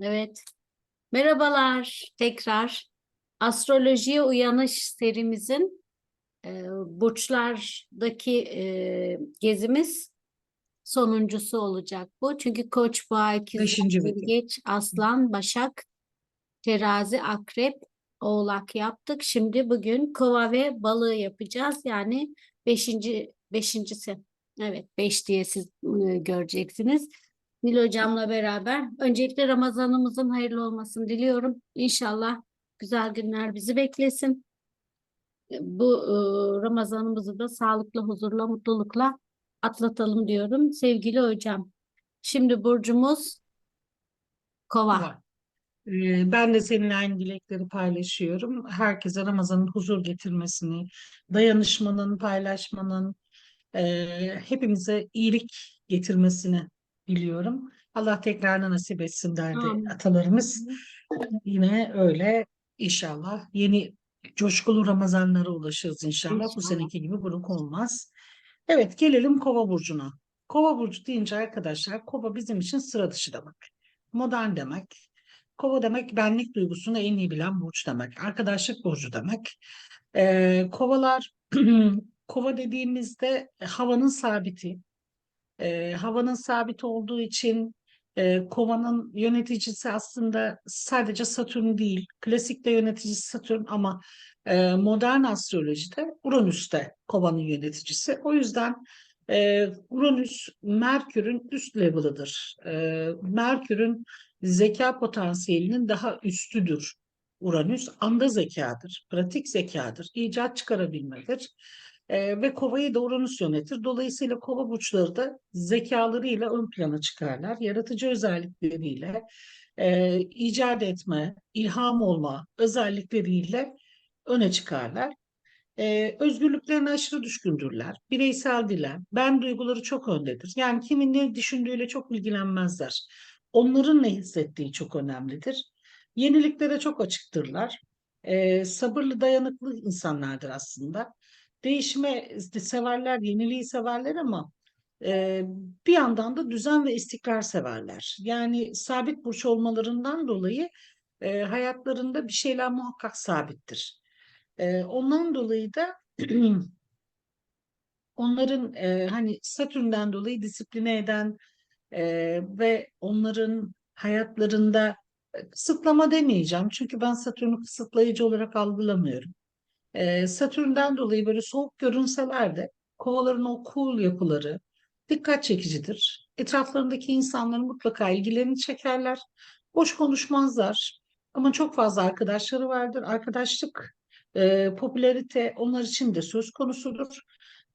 Evet. Merhabalar tekrar. Astrolojiye Uyanış serimizin e, burçlardaki e, gezimiz sonuncusu olacak bu. Çünkü Koç, Boğa. Yengeç, Aslan, Başak, Terazi, Akrep, Oğlak yaptık. Şimdi bugün Kova ve Balığı yapacağız. Yani beşinci, beşincisi. Evet, beş diye siz e, göreceksiniz. Nil hocamla beraber. Öncelikle Ramazanımızın hayırlı olmasını diliyorum. İnşallah güzel günler bizi beklesin. Bu e, Ramazanımızı da sağlıklı, huzurla, mutlulukla atlatalım diyorum. Sevgili hocam. Şimdi burcumuz Kova. Var. Ee, Ben de seninle aynı dilekleri paylaşıyorum. Herkese Ramazan'ın huzur getirmesini, dayanışmanın, paylaşmanın, e, hepimize iyilik getirmesini diliyorum. Allah tekrarını nasip etsin derdi Amin. atalarımız. Yine öyle inşallah yeni coşkulu Ramazanlara ulaşırız inşallah. Bu İnşallah. seneki gibi buruk olmaz. Evet gelelim Kova burcuna. Kova burcu deyince arkadaşlar Kova bizim için sıra dışı demek. Modern demek. Kova demek benlik duygusunu en iyi bilen burç demek. Arkadaşlık burcu demek. Ee, kovalar kova dediğimizde havanın sabiti. Ee, havanın sabit olduğu için e, kovanın yöneticisi aslında sadece Satürn değil. Klasikte yöneticisi Satürn ama e, modern astrolojide Uranüs'te kovanın yöneticisi. O yüzden e, Uranüs Merkür'ün üst level'ıdır. E, Merkür'ün zeka potansiyelinin daha üstüdür. Uranüs anda zekadır, pratik zekadır, icat çıkarabilmedir. Ee, ve kovayı da Uranüs yönetir. Dolayısıyla kova burçları da zekalarıyla ön plana çıkarlar. Yaratıcı özellikleriyle, e, icat etme, ilham olma özellikleriyle öne çıkarlar. Ee, özgürlüklerine aşırı düşkündürler. Bireyseldiler. Ben duyguları çok öndedir. Yani kimin ne düşündüğüyle çok ilgilenmezler. Onların ne hissettiği çok önemlidir. Yeniliklere çok açıktırlar. Ee, sabırlı, dayanıklı insanlardır aslında. Değişime işte severler, yeniliği severler ama e, bir yandan da düzen ve istikrar severler. Yani sabit burç olmalarından dolayı e, hayatlarında bir şeyler muhakkak sabittir. E, ondan dolayı da onların e, hani Satürn'den dolayı disipline eden e, ve onların hayatlarında e, kısıtlama demeyeceğim. Çünkü ben Satürn'ü kısıtlayıcı olarak algılamıyorum. E, Satürn'den dolayı böyle soğuk görünseler de kovaların o cool yapıları dikkat çekicidir. Etraflarındaki insanların mutlaka ilgilerini çekerler. Boş konuşmazlar. Ama çok fazla arkadaşları vardır. Arkadaşlık, e, popülarite onlar için de söz konusudur.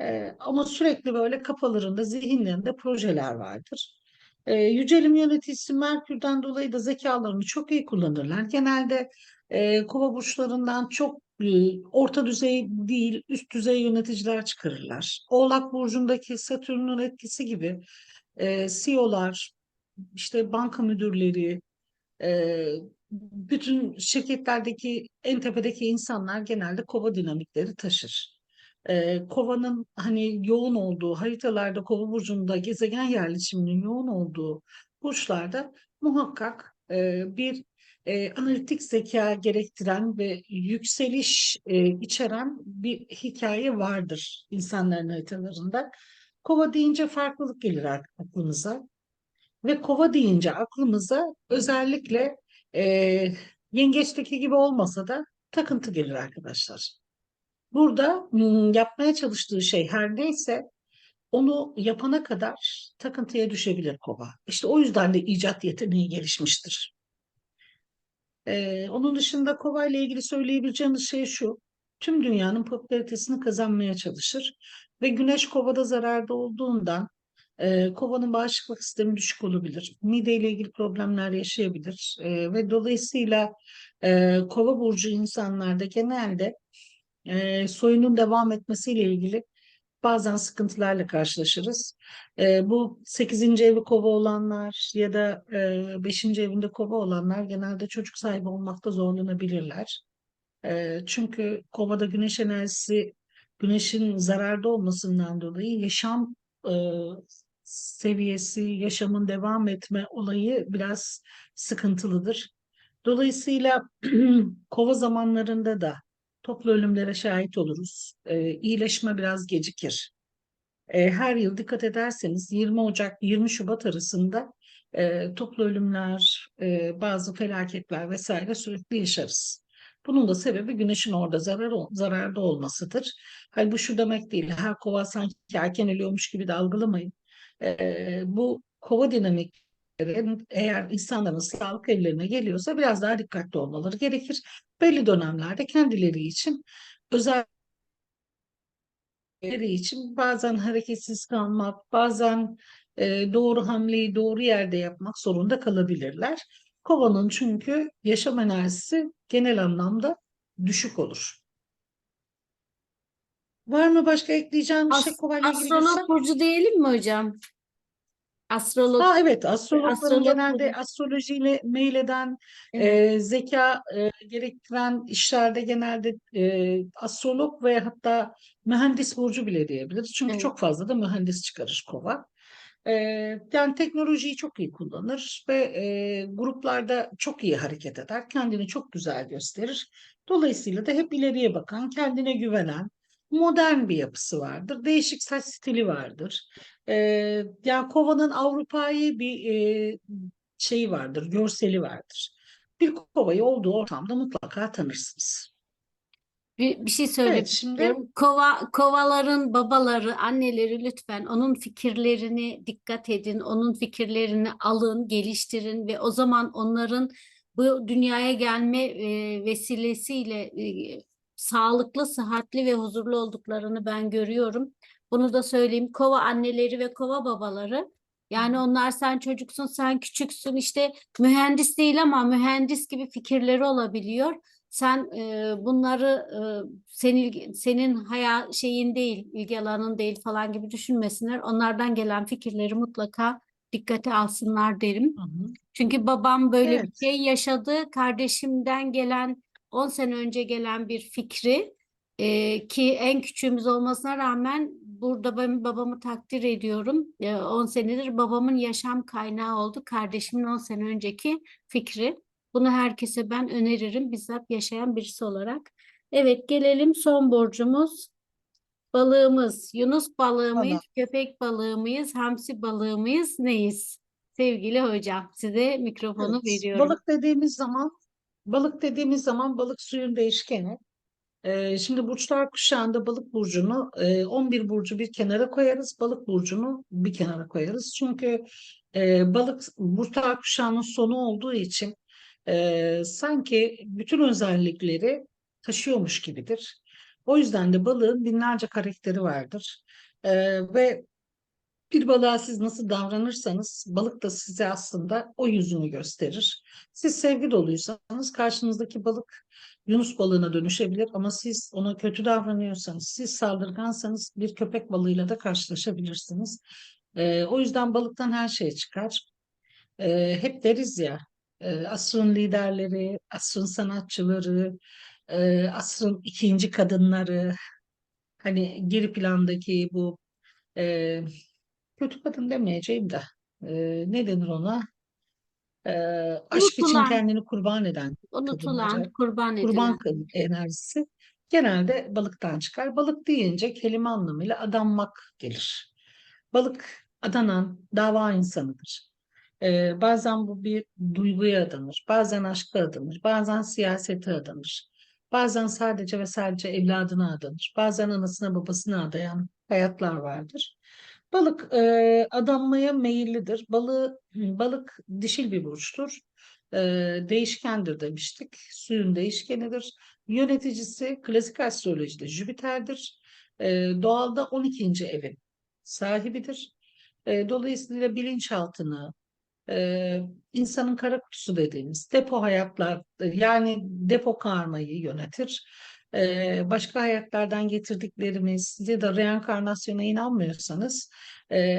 E, ama sürekli böyle kafalarında, zihinlerinde projeler vardır. E, yücelim yöneticisi Merkür'den dolayı da zekalarını çok iyi kullanırlar. Genelde e, kova burçlarından çok orta düzey değil, üst düzey yöneticiler çıkarırlar. Oğlak burcundaki Satürn'ün etkisi gibi e, CEO'lar, işte banka müdürleri, e, bütün şirketlerdeki en tepedeki insanlar genelde kova dinamikleri taşır. E, kovanın hani yoğun olduğu haritalarda kova burcunda gezegen yerleşiminin yoğun olduğu burçlarda muhakkak e, bir e, analitik zeka gerektiren ve yükseliş e, içeren bir hikaye vardır insanların haritalarında. Kova deyince farklılık gelir aklımıza. Ve kova deyince aklımıza özellikle e, yengeçteki gibi olmasa da takıntı gelir arkadaşlar. Burada hmm, yapmaya çalıştığı şey her neyse onu yapana kadar takıntıya düşebilir kova. İşte o yüzden de icat yeteneği gelişmiştir. Ee, onun dışında kova ile ilgili söyleyebileceğimiz şey şu. Tüm dünyanın popülaritesini kazanmaya çalışır. Ve güneş kovada zararda olduğundan e, kovanın bağışıklık sistemi düşük olabilir. Mide ile ilgili problemler yaşayabilir. E, ve dolayısıyla e, kova burcu insanlarda genelde e, soyunun devam etmesiyle ilgili bazen sıkıntılarla karşılaşırız. E, bu 8. evi kova olanlar ya da 5. evinde kova olanlar genelde çocuk sahibi olmakta zorlanabilirler. E, çünkü kovada güneş enerjisi, güneşin zararda olmasından dolayı yaşam e, seviyesi, yaşamın devam etme olayı biraz sıkıntılıdır. Dolayısıyla kova zamanlarında da toplu ölümlere şahit oluruz. Ee, iyileşme biraz gecikir. Ee, her yıl dikkat ederseniz 20 Ocak 20 Şubat arasında e, toplu ölümler, e, bazı felaketler vesaire sürekli yaşarız. Bunun da sebebi güneşin orada zarar, zararda olmasıdır. Hani bu şu demek değil, her kova sanki erken ölüyormuş gibi de algılamayın. Ee, bu kova dinamikleri eğer insanların sağlık evlerine geliyorsa biraz daha dikkatli olmaları gerekir. Belli dönemlerde kendileri için özel için bazen hareketsiz kalmak, bazen e, doğru hamleyi doğru yerde yapmak zorunda kalabilirler. Kovanın çünkü yaşam enerjisi genel anlamda düşük olur. Var mı başka ekleyeceğim bir şey As- ilgili astrolog Gülsem? burcu diyelim mi hocam? Astrolog. Ha evet astrologların Astrolog genelde astrolojiyle meyleden Evet. e, zeka e, gerektiren işlerde genelde e, astrolog ve hatta mühendis burcu bile diyebiliriz. Çünkü Evet. çok fazla da mühendis çıkarır kova. E, yani teknolojiyi çok iyi kullanır ve e, gruplarda çok iyi hareket eder. Kendini çok güzel gösterir. Dolayısıyla da hep ileriye bakan, kendine güvenen, modern bir yapısı vardır. Değişik saç stili vardır. E, yani kovanın Avrupa'yı bir e, şeyi vardır, görseli vardır. Bir kovayı olduğu ortamda mutlaka tanırsınız. Bir, bir şey söylemek Evet, şimdi istiyorum. Kova, kovaların babaları, anneleri lütfen onun fikirlerini dikkat edin, onun fikirlerini alın, geliştirin ve o zaman onların bu dünyaya gelme e, vesilesiyle e, sağlıklı, sıhhatli ve huzurlu olduklarını ben görüyorum. Bunu da söyleyeyim. Kova anneleri ve kova babaları yani onlar sen çocuksun, sen küçüksün işte mühendis değil ama mühendis gibi fikirleri olabiliyor. Sen e, bunları e, senin senin haya şeyin değil, ilgi alanın değil falan gibi düşünmesinler. Onlardan gelen fikirleri mutlaka dikkate alsınlar derim. Hı hı. Çünkü babam böyle bir Evet. şey yaşadı. Kardeşimden gelen 10 sene önce gelen bir fikri e, ki en küçüğümüz olmasına rağmen burada ben babamı takdir ediyorum. E, 10 senedir babamın yaşam kaynağı oldu. Kardeşimin 10 sene önceki fikri. Bunu herkese ben öneririm bizzat yaşayan birisi olarak. Evet gelelim son borcumuz. Balığımız, Yunus balığı mıyız, köpek balığı mıyız, hamsi balığı mıyız, neyiz? Sevgili hocam, size mikrofonu Evet, veriyorum. balık dediğimiz zaman balık dediğimiz zaman balık suyun değişkeni. Ee, şimdi burçlar kuşağında balık burcunu e, 11 burcu bir kenara koyarız, balık burcunu bir kenara koyarız. Çünkü e, balık burçlar kuşağının sonu olduğu için e, sanki bütün özellikleri taşıyormuş gibidir. O yüzden de balığın binlerce karakteri vardır. E, ve bir balığa siz nasıl davranırsanız balık da size aslında o yüzünü gösterir. Siz sevgi doluysanız karşınızdaki balık Yunus balığına dönüşebilir ama siz ona kötü davranıyorsanız, siz saldırgansanız bir köpek balığıyla da karşılaşabilirsiniz. Ee, o yüzden balıktan her şey çıkar. Ee, hep deriz ya, e, asrın liderleri, asrın sanatçıları, e, asrın ikinci kadınları, hani geri plandaki bu e, kötü kadın demeyeceğim de e, ne denir ona? E, aşk için Unutulan, kendini kurban eden unutulan, kadınları, kurban kurban edilen. kadın enerjisi genelde balıktan çıkar. Balık deyince kelime anlamıyla adanmak gelir. Balık adanan dava insanıdır. E, bazen bu bir duyguya adanır, bazen aşka adanır, bazen siyasete adanır. Bazen sadece ve sadece evladına adanır. Bazen anasına babasına adayan hayatlar vardır. Balık e, adanmaya meyillidir. Balığı, balık dişil bir burçtur. E, değişkendir demiştik. Suyun değişkenidir. Yöneticisi klasik astrolojide Jüpiter'dir. E, doğalda 12. evin sahibidir. E, dolayısıyla bilinçaltını, e, insanın kara kutusu dediğimiz depo hayatlar yani depo karmayı yönetir. Başka hayatlardan getirdiklerimiz ya da reenkarnasyona inanmıyorsanız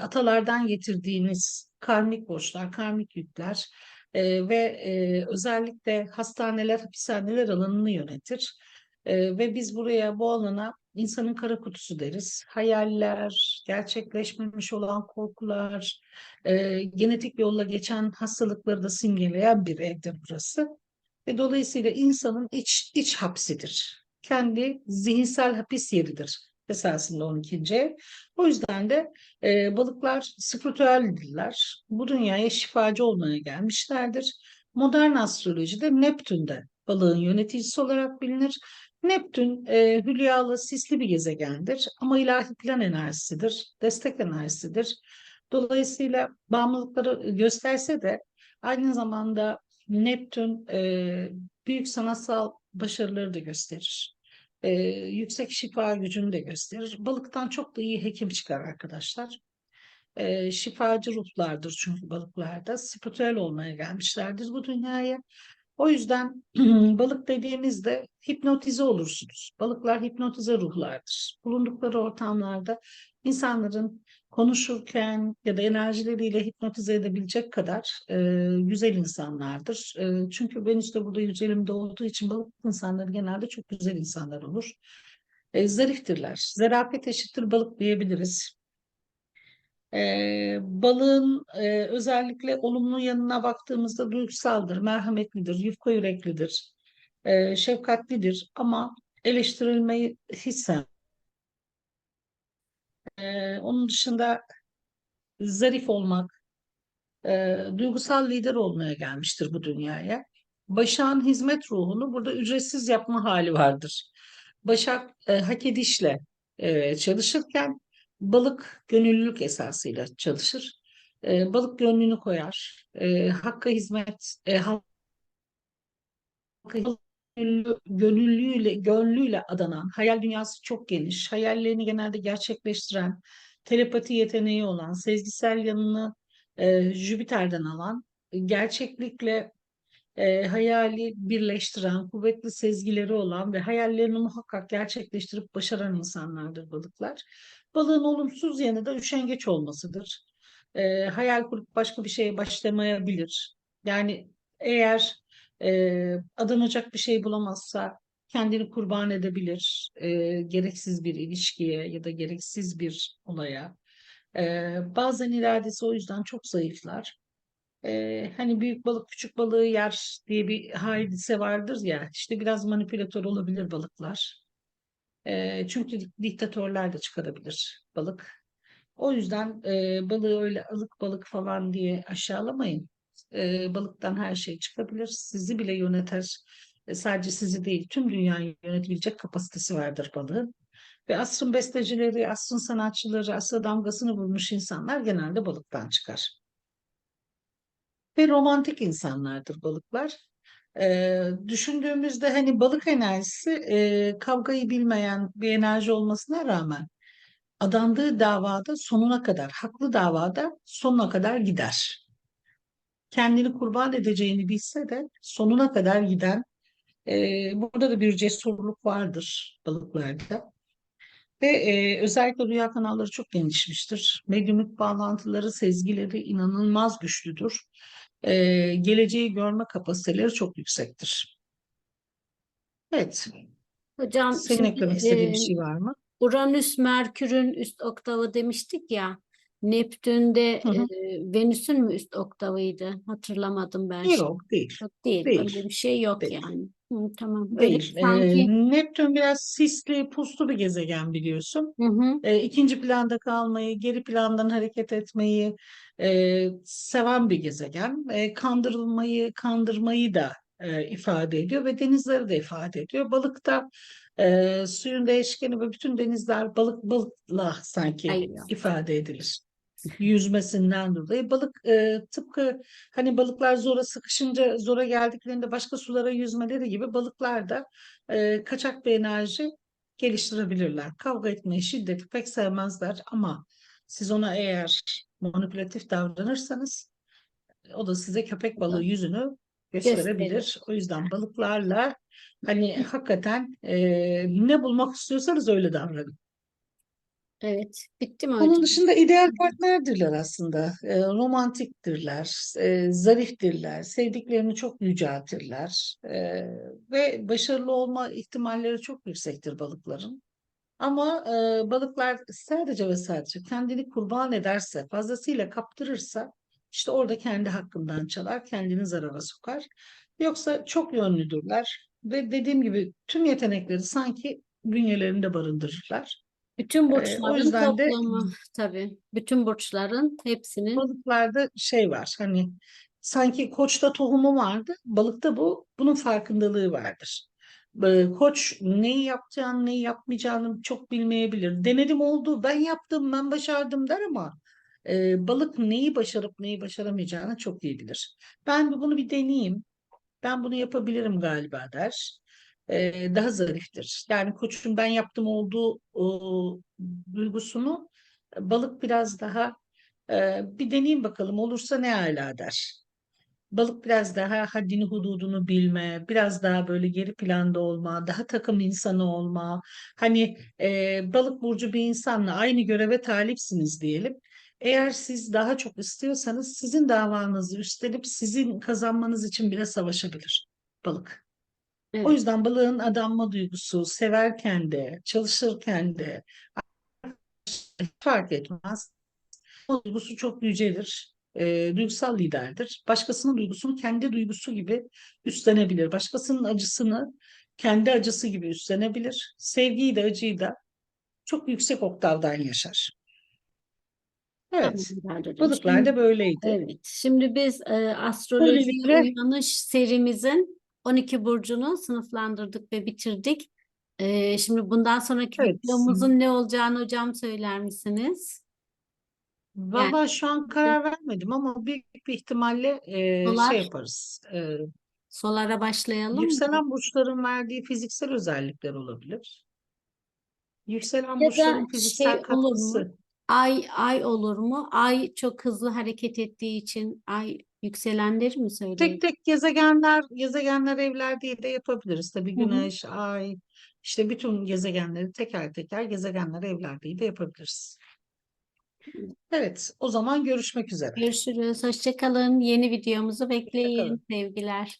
atalardan getirdiğiniz karmik borçlar, karmik yükler ve özellikle hastaneler, hapishaneler alanını yönetir. Ve biz buraya bu alana insanın kara kutusu deriz. Hayaller, gerçekleşmemiş olan korkular, genetik yolla geçen hastalıkları da simgeleyen bir evdir burası. Ve dolayısıyla insanın iç, iç hapsidir. Kendi zihinsel hapis yeridir esasında 12. ev. O yüzden de e, balıklar spiritüeldirler. Bu dünyaya şifacı olmaya gelmişlerdir. Modern astrolojide Neptün de balığın yöneticisi olarak bilinir. Neptün e, hülyalı, sisli bir gezegendir ama ilahi plan enerjisidir, destek enerjisidir. Dolayısıyla bağımlılıkları gösterse de aynı zamanda Neptün e, büyük sanatsal başarıları da gösterir. E, yüksek şifa gücünü de gösterir. Balıktan çok da iyi hekim çıkar arkadaşlar. E, şifacı ruhlardır çünkü balıklarda. Spiritüel olmaya gelmişlerdir bu dünyaya. O yüzden balık dediğimizde hipnotize olursunuz. Balıklar hipnotize ruhlardır. Bulundukları ortamlarda insanların konuşurken ya da enerjileriyle hipnotize edebilecek kadar e, güzel insanlardır. E, çünkü Venüs de burada yücelimde olduğu için balık insanları genelde çok güzel insanlar olur. E, zariftirler. Zarafet eşittir balık diyebiliriz. E, balığın e, özellikle olumlu yanına baktığımızda duygusaldır, merhametlidir, yufka yüreklidir, e, şefkatlidir ama eleştirilmeyi hiç sevmez. E, onun dışında zarif olmak, e, duygusal lider olmaya gelmiştir bu dünyaya. Başak'ın hizmet ruhunu burada ücretsiz yapma hali vardır. Başak e, hak edişle e, çalışırken balık gönüllülük esasıyla çalışır. E, balık gönlünü koyar. E, hakka hizmet, e, halka gönüllü, gönüllüyle, gönlüyle adanan, hayal dünyası çok geniş, hayallerini genelde gerçekleştiren, telepati yeteneği olan, sezgisel yanını e, Jüpiter'den alan, gerçeklikle e, hayali birleştiren, kuvvetli sezgileri olan ve hayallerini muhakkak gerçekleştirip başaran insanlardır balıklar. Balığın olumsuz yanı da üşengeç olmasıdır. E, hayal kurup başka bir şeye başlamayabilir. Yani eğer e, adanacak bir şey bulamazsa kendini kurban edebilir. E, gereksiz bir ilişkiye ya da gereksiz bir olaya. E, bazen iradesi o yüzden çok zayıflar. E, hani büyük balık küçük balığı yer diye bir hadise vardır ya. İşte biraz manipülatör olabilir balıklar. E, çünkü diktatörler de çıkarabilir balık. O yüzden e, balığı öyle ılık balık falan diye aşağılamayın. E, balıktan her şey çıkabilir. Sizi bile yöneter. E, sadece sizi değil tüm dünyayı yönetebilecek kapasitesi vardır balığın. Ve asrın bestecileri, asrın sanatçıları, asra damgasını vurmuş insanlar genelde balıktan çıkar. Ve romantik insanlardır balıklar. Ee, düşündüğümüzde hani balık enerjisi e, kavgayı bilmeyen bir enerji olmasına rağmen adandığı davada sonuna kadar, haklı davada sonuna kadar gider. Kendini kurban edeceğini bilse de sonuna kadar giden, e, burada da bir cesurluk vardır balıklarda. Ve e, özellikle rüya kanalları çok gelişmiştir. Medyumluk bağlantıları, sezgileri inanılmaz güçlüdür. E, geleceği görme kapasiteleri çok yüksektir. Evet. Hocam Senin şimdi eklemek istediğin bir e, şey var mı? Uranüs Merkür'ün üst oktavı demiştik ya. Neptün'de Hı hı. e, Venüs'ün mü üst oktavıydı? Hatırlamadım ben şimdi. Yok değil. Yok değil. Değil. Öyle bir şey yok Değil. yani. Hı, tamam. Öyle Değil. Ee, sanki. Neptün biraz sisli, puslu bir gezegen biliyorsun. Hı hı. e, ikinci planda kalmayı, geri plandan hareket etmeyi e, seven bir gezegen. E, kandırılmayı, kandırmayı da e, ifade ediyor ve denizleri de ifade ediyor. Balıkta e, suyun değişkeni ve bütün denizler balık balıkla sanki Hayır. ifade edilir. Yüzmesinden dolayı balık e, tıpkı hani balıklar zora sıkışınca zora geldiklerinde başka sulara yüzmeleri gibi balıklar da e, kaçak bir enerji geliştirebilirler. Kavga etmeyi, şiddeti pek sevmezler ama siz ona eğer manipülatif davranırsanız o da size köpek balığı yüzünü gösterebilir. Gösterir. O yüzden balıklarla hani hakikaten e, ne bulmak istiyorsanız öyle davranın. Evet. Bitti mi Onun dışında ideal partnerdirler aslında. E, romantiktirler, e, zariftirler, sevdiklerini çok yüceltirler e, ve başarılı olma ihtimalleri çok yüksektir balıkların. Ama e, balıklar sadece ve sadece kendini kurban ederse, fazlasıyla kaptırırsa işte orada kendi hakkından çalar, kendini zarara sokar. Yoksa çok yönlüdürler ve dediğim gibi tüm yetenekleri sanki bünyelerinde barındırırlar. Bütün Ee, o burçların yüzden de toplamı tabii. Bütün burçların hepsinin balıklarda şey var hani sanki koçta tohumu vardı, balıkta bu bunun farkındalığı vardır. Koç neyi yapacağını, neyi yapmayacağını çok bilmeyebilir. Denedim oldu, ben yaptım, ben başardım der ama e, balık neyi başarıp neyi başaramayacağını çok iyi bilir. Ben bunu bir deneyeyim, ben bunu yapabilirim galiba der. Daha zariftir. Yani koçun ben yaptım olduğu duygusunu balık biraz daha bir deneyeyim bakalım olursa ne ala der. Balık biraz daha haddini hududunu bilme, biraz daha böyle geri planda olma, daha takım insanı olma. Hani e, balık burcu bir insanla aynı göreve talipsiniz diyelim. Eğer siz daha çok istiyorsanız sizin davanızı üstlenip sizin kazanmanız için bile savaşabilir balık. O evet. yüzden balığın adanma duygusu, severken de, çalışırken de fark etmez. O duygusu çok yücelir. E, duygusal liderdir. Başkasının duygusunu kendi duygusu gibi üstlenebilir. Başkasının acısını kendi acısı gibi üstlenebilir. Sevgiyi de acıyı da çok yüksek oktavdan yaşar. Evet, balıklar da böyleydi. evet. Şimdi biz e, astroloji uyanış serimizin 12 burcunu sınıflandırdık ve bitirdik. E, şimdi bundan sonraki evet. videomuzun ne olacağını hocam söyler misiniz? Yani Valla şu an karar vermedim ama büyük bir ihtimalle e, şey solar, yaparız. E, solara başlayalım mı? yükselen burçların verdiği fiziksel özellikler olabilir. Yükselen Ya burçların fiziksel şey katkısı. Ay ay olur mu? Ay çok hızlı hareket ettiği için ay yükselenleri mi Tek söyleyelim? tek gezegenler, gezegenler evler diye de yapabiliriz. Tabii Hı hı. Güneş, Ay, işte bütün gezegenleri teker teker gezegenler evler diye de yapabiliriz. Evet, o zaman görüşmek üzere. Görüşürüz. Hoşça kalın. Yeni videomuzu Hoşça kalın. bekleyin. Sevgiler.